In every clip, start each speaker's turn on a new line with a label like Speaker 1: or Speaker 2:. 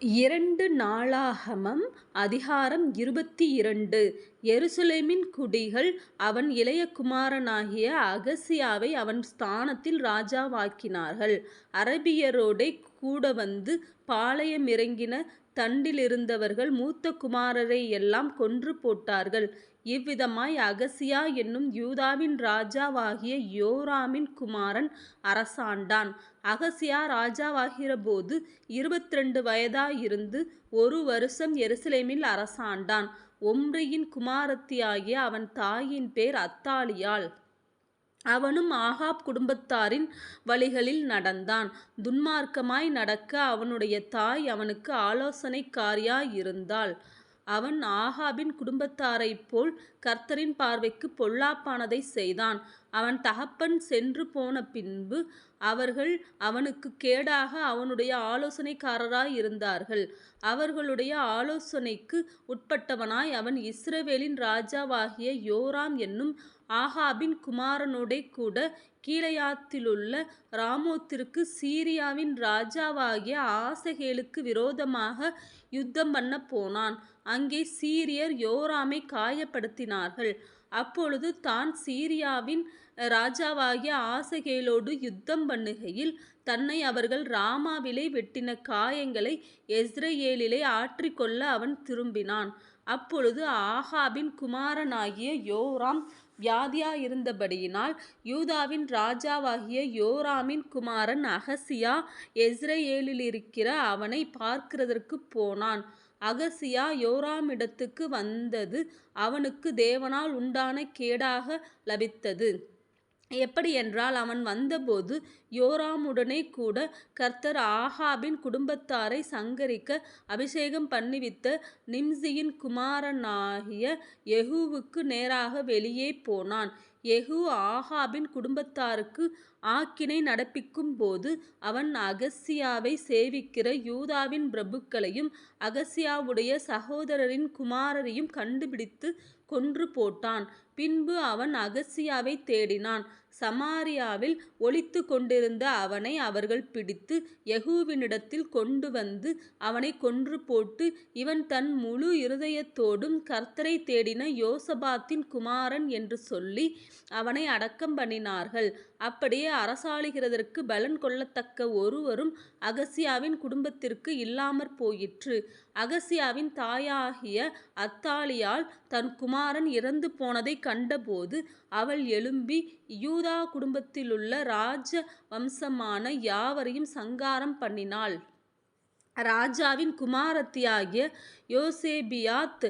Speaker 1: இரண்டு நாளாகமம் அதிகாரம் இருபத்தி இரண்டு எருசலேமின் குடிகள் அவன் இளைய குமாரனாகிய அகசியாவை அவன் ஸ்தானத்தில் ராஜாவாக்கினார்கள். அரபியரோடே கூட வந்து பாளையமிறங்கின தண்டிலிருந்தவர்கள் மூத்த குமாரரை எல்லாம் கொன்று போட்டார்கள். இவ்விதமாய் அகசியா என்னும் யூதாவின் ராஜாவாகிய யோராமின் குமாரன் அரசாண்டான். அகசியா ராஜாவாகிறபோது இருபத்திரண்டு வயதாயிருந்து ஒரு வருஷம் எருசலேமில் அரசாண்டான். ஒம்ரியின் குமாரத்தியாகிய அவன் தாயின் பேர் அத்தாலியாள். அவனும் ஆகாப் குடும்பத்தாரின் வழிகளில் நடந்தான். துன்மார்க்கமாய் நடக்க அவனுடைய தாய் அவனுக்கு ஆலோசனைக்காரியாயிருந்தாள். அவன் ஆகாபின் குடும்பத்தாரைப் போல் கர்த்தரின் பார்வைக்கு பொல்லாப்பானதைச் செய்தான். அவன் தகப்பன் சென்று போன பின்பு அவர்கள் அவனுக்குக் கேடாக அவனுடைய ஆலோசனைக்காரராயிருந்தார்கள். அவர்களுடைய ஆலோசனைக்கு உட்பட்டவனாய் அவன் இஸ்ரவேலின் ராஜாவாகிய யோராம் என்னும் ஆகாபின் குமாரனோடே கூட கீழையாத்திலுள்ள ராமோத்திற்கு சீரியாவின் ராஜாவாகிய ஆசகேலுக்கு விரோதமாக யுத்தம் பண்ண போனான். அங்கே சீரியர் யோராமை காயப்படுத்தினார்கள். அப்பொழுது தான் சீரியாவின் ராஜாவாகிய ஆசகேலோடு யுத்தம்பண்ணுகையில் தன்னை அவர்கள் ராமாவிலே வெட்டின காயங்களை எஸ்ரேலிலே ஆற்றிக்கொள்ள அவன் திரும்பினான். அப்பொழுது ஆஹாபின் குமாரனாகிய யோராம் வியாதியாயிருந்தபடியினால் யூதாவின் ராஜாவாகிய யோராமின் குமாரன் அகசியா யெஸ்ரயேலிலிருக்கிற அவனை பார்க்கிறதற்குப் போனான். அகசியா யோராமிடத்துக்கு வந்தது அவனுக்கு தேவனால் உண்டான கேடாக லபித்தது. எப்படியென்றால் அவன் வந்தபோது யோராமுடனேகூடக் கர்த்தர் ஆகாபின் குடும்பத்தாரை சங்கரிக்க அபிஷேகம் பண்ணிவித்த நிம்சியின் குமாரனாகிய யெகூவுக்கு நேராக வெளியே போனான். யெகூ ஆகாபின் குடும்பத்தாருக்கு ஆக்கினை நடப்பிக்கும் போது அவன் அகசியாவை சேவிக்கிற யூதாவின் பிரபுக்களையும் அகசியாவுடைய சகோதரரின் குமாரரையும் கண்டுபிடித்து கொன்று போட்டான். பின்பு அவன் அகசியாவைத் தேடினான். சமாரியாவில் ஒளித்துக் கொண்டிருந்த அவனை அவர்கள் பிடித்து யெகூவினிடத்தில் அவனை கொன்று போட்டு இவன் தன் முழு இருதயத்தோடும் கர்த்தரை தேடின யோசபாத்தின் குமாரன் என்று சொல்லி அவனை அடக்கம் பண்ணினார்கள். அப்படியே அரசாளுகிறதற்கு பலன் கொள்ளத்தக்க ஒருவரும் அகசியாவின் குடும்பத்திற்கு இல்லாமற் போயிற்று அகசியாவின் தாயாகிய அத்தாலியால் தன் குமாரன் இறந்து போனதைக் கண்டபோது அவள் எழும்பி யூதா குடும்பத்திலுள்ள ராஜ வம்சமான யாவரையும் சங்காரம் பண்ணினாள். ராஜாவின் குமாரத்தியாகிய யோசேபியாத்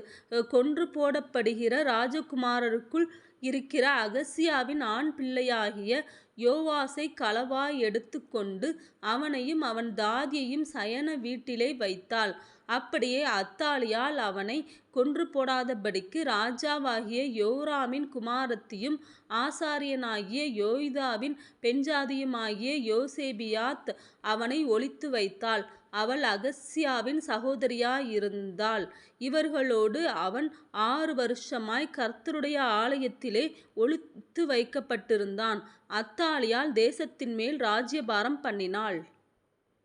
Speaker 1: கொன்று போடப்படுகிற ராஜகுமாரருக்குள் இருக்கிற அகசியாவின் ஆண் பிள்ளையாகிய யோவாசை களவாய் எடுத்துக்கொண்டு அவனையும் அவன் தாதியையும் சயன வீட்டிலே வைத்தாள். அப்படியே அத்தாலியால் அவனை கொன்று போடாதபடிக்கு ராஜாவாகிய யோராமின் குமாரத்தியும் ஆசாரியனாகிய யோய்தாவின் பெண்ஜாதியுமாகிய யோசேபியாத் அவனை ஒழித்து வைத்தாள். அவள் அகஸ்யாவின் சகோதரியாயிருந்தாள். இவர்களோடு அவன் ஆறு வருஷமாய் கர்த்தருடைய ஆலயத்திலே ஒழித்து வைக்கப்பட்டிருந்தான். அத்தாலியால் தேசத்தின் மேல் ராஜ்யபாரம் பண்ணினாள்.